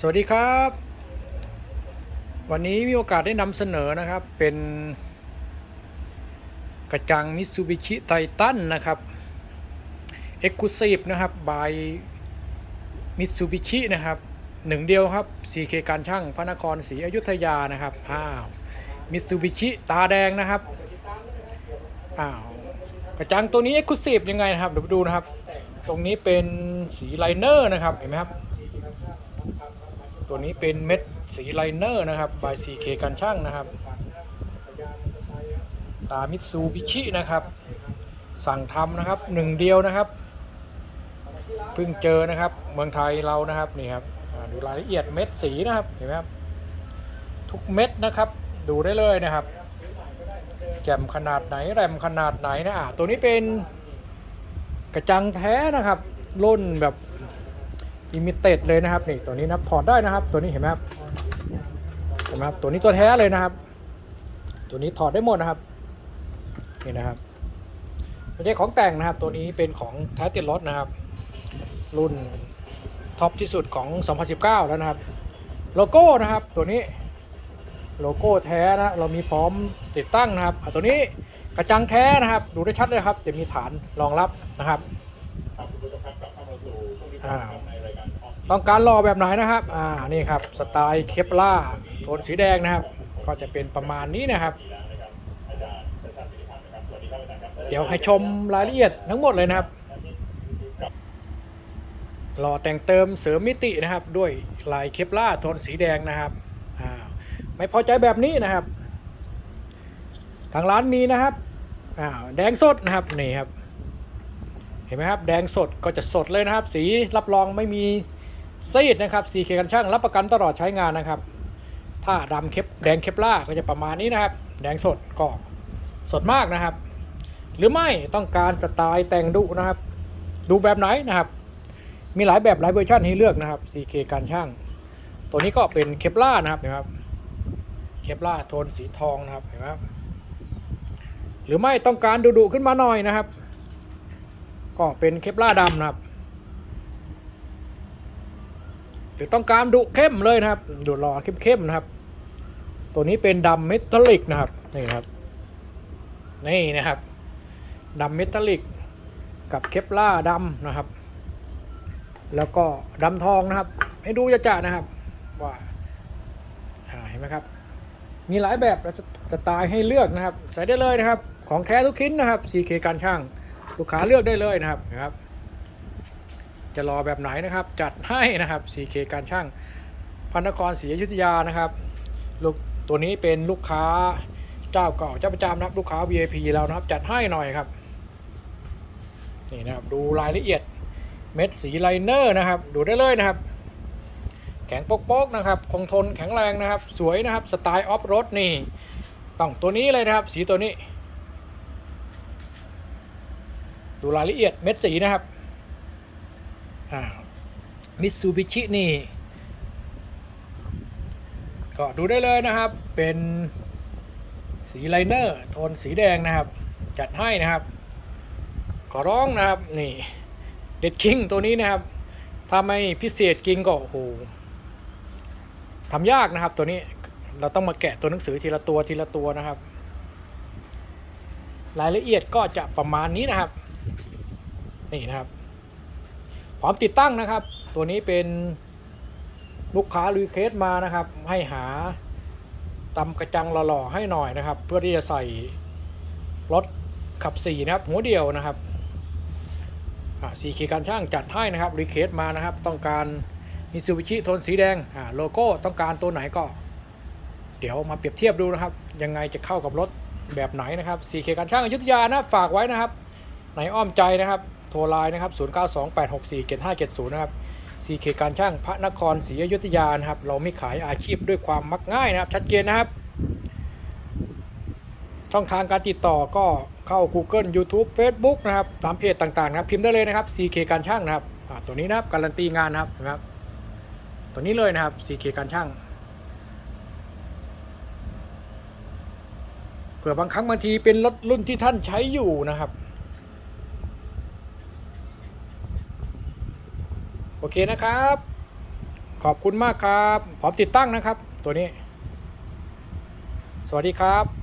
สวัสดีครับ วันนี้มีโอกาสได้นำเสนอนะครับเป็น กระจังมิ t ซูบิชิไททันนะครับ Exclusive นะครับ by มิ t ซูบิชินะครับหนึ่งเดียวครับ 4K การช่างพระนครศรีอยุธยานะครับอ้าวมิ t ซูบิชิตาแดงนะครับอ้าวกระจังตัวนี้ Exclusive ยังไงนะครับเดี๋ยวไปดูนะครับ ตรงนี้เป็นสีไลเนอร์นะครับเห็นไหมครับ ตัวนี้เป็นเม็ดสีไลเนอร์นะครับบาย 4K กันช่างนะครับ ตามิตซูบิชินะครับ สั่งทำนะครับหนึ่งเดียวนะครับเพิ่งเจอนะครับเมืองไทยเรานะครับนี่ครับดูรายละเอียดเม็ดสีนะครับเห็นไหมครับทุกเม็ดนะครับดูได้เลยนะครับแจ่มขนาดไหนแรมขนาดไหนนะอะตัวนี้เป็นกระจังแท้นะครับรุ่นแบบ ลิมิเต็ดเลยนะครับนี่ตัวนี้นะครับถอดได้นะครับ ตัวนี้เห็นไหมครับเห็นไหมครับตัวนี้ตัวแท้เลยนะครับ ตัวนี้ถอดได้หมดนะครับนี่นะครับไม่ใช่ของแต่งนะครับ ตัวนี้เป็นของแท้ติดรถนะครับ รุ่นท็อปที่สุดของ 2019 แล้วนะครับ โลโก้นะครับ ตัวนี้โลโก้แท้นะเรามีพร้อมติดตั้งนะครับตัวนี้กระจังแท้นะครับ ดูได้ชัดเลยครับ จะมีฐานรองรับนะครับ ครับคุณผู้ชมครับกลับเข้ามาสู่ช่วงที่สองอ่าครับในรายการออกต้องการรอแบบไหนนะครับ อ่า นี่ครับ สไตล์เคปล่าโทนสีแดงนะครับ ก็จะเป็นประมาณนี้นะครับทีแล้วนะครับอาจารย์ชัชชาติสิริพันธ์นะครับสวัสดีครับอาจารย์ครับเดี๋ยวให้ชมรายละเอียดทั้งหมดเลยนะครับรอแต่งเติมเสริมมิตินะครับ ด้วยลายเคปล่าโทนสีแดงนะครับ อ่า ไม่พอใจแบบนี้นะครับ ทางร้านมีนะครับ อ่า แดงสดนะครับ นี่ครับ เห็นไหมครับ แดงสดก็จะสดเลยนะครับ สีรับรองไม่มีซีดนะครับ 4K กันช่างรับประกันตลอดใช้งานนะครับ ถ้าดำเคปแดงเคปล่าก็จะประมาณนี้นะครับ แดงสดก็สดมากนะครับ หรือไม่ต้องการสไตล์แต่งดุนะครับ ดูแบบไหนนะครับ มีหลายแบบหลายเวอร์ชันให้เลือกนะครับ 4K การช่าง ตัวนี้ก็เป็นเคปล่านะครับเห็นไหมครับเคปล่าโทนสีทองนะครับเห็นไหมครับหรือไม่ต้องการดุๆขึ้นมาหน่อยนะครับ ก็เป็นเคปล่าดำนะครับ หรือต้องการดุเข้มเลยนะครับ ดุหล่อเข้มๆนะครับ ตัวนี้เป็นดำเมทัลลิกนะครับนี่นะครับ นี่นะครับดำเมทัลลิกกับเคปล่าดำนะครับ แล้วก็ดำทองนะครับ ให้ดูจะๆนะครับว่าเห็นไหมครับ มีหลายแบบและสไตล์ให้เลือกนะครับ ใส่ได้เลยนะครับ ของแท้ทุกชิ้นนะครับ CK การช่าง ลูกค้าเลือกได้เลยนะครับนะครับ จะรอแบบไหนนะครับ จัดให้นะครับ CK การช่างพระนครศรีอยุธยานะครับลูกตัวนี้เป็นลูกค้าเจ้าเก่าเจ้าประจำนะครับลูกค้า VIP เรานะครับ จัดให้หน่อยครับนี่นะครับดูรายละเอียดเม็ดสีไลเนอร์นะครับ ดูได้เลยนะครับ แข็งโป๊กๆนะครับ คงทนแข็งแรงนะครับ สวยนะครับ สไตล์ออฟโรดนี่ต้องตัวนี้เลยนะครับ สีตัวนี้ ดูรายละเอียดเม็ดสีนะครับมิตซูบิชินี่ ก็ดูได้เลยนะครับ เป็นสีไลเนอร์โทนสีแดงนะครับ จัดให้นะครับ ขอร้องนะครับนี่เด็ดคิงตัวนี้นะครับ ถ้าไม่พิเศษกิงก็โอ้โหทำยากนะครับตัวนี้เราต้องมาแกะตัวหนังสือทีละตัวทีละตัวนะครับ รายละเอียดก็จะประมาณนี้นะครับ นี่นะครับพร้อมติดตั้งนะครับ ตัวนี้เป็นลูกค้ารีเควสมานะครับ ให้หาตำกระจังหล่อๆให้หน่อยนะครับ เพื่อที่จะใส่รถขับสี่นะครับ หัวเดียวนะครับสี่ขีการช่างจัดให้นะครับรีเควสมานะครับ ต้องการมิซูบิชิโทนสีแดงอ่าโลโก้ต้องการตัวไหนก็ เดี๋ยวมาเปรียบเทียบดูนะครับ ยังไงจะเข้ากับรถแบบไหนนะครับ 4K การช่างอยุธยานะฝากไว้นะครับในอ้อมใจนะครับ โทรไลน์นะครับ 0928647570 นะครับ 4K การช่างพระนครศรีอยุธยานะครับ เราไม่ขายอาชีพด้วยความมักง่ายนะครับ ชัดเจนนะครับ ช่องทางการติดต่อก็เข้า Google YouTube Facebook นะครับ ตามเพจต่างๆนะครับพิมพ์ได้เลยนะครับ 4K การช่างนะครับตัวนี้นะครับการันตีงานนะครับนะครับ ตัวนี้เลยนะครับ 4K การช่างเผื่อบางครั้งบางทีเป็นรถรุ่นที่ท่านใช้อยู่นะครับ โอเคนะครับ ขอบคุณมากครับ พร้อมติดตั้งนะครับ ตัวนี้ สวัสดีครับ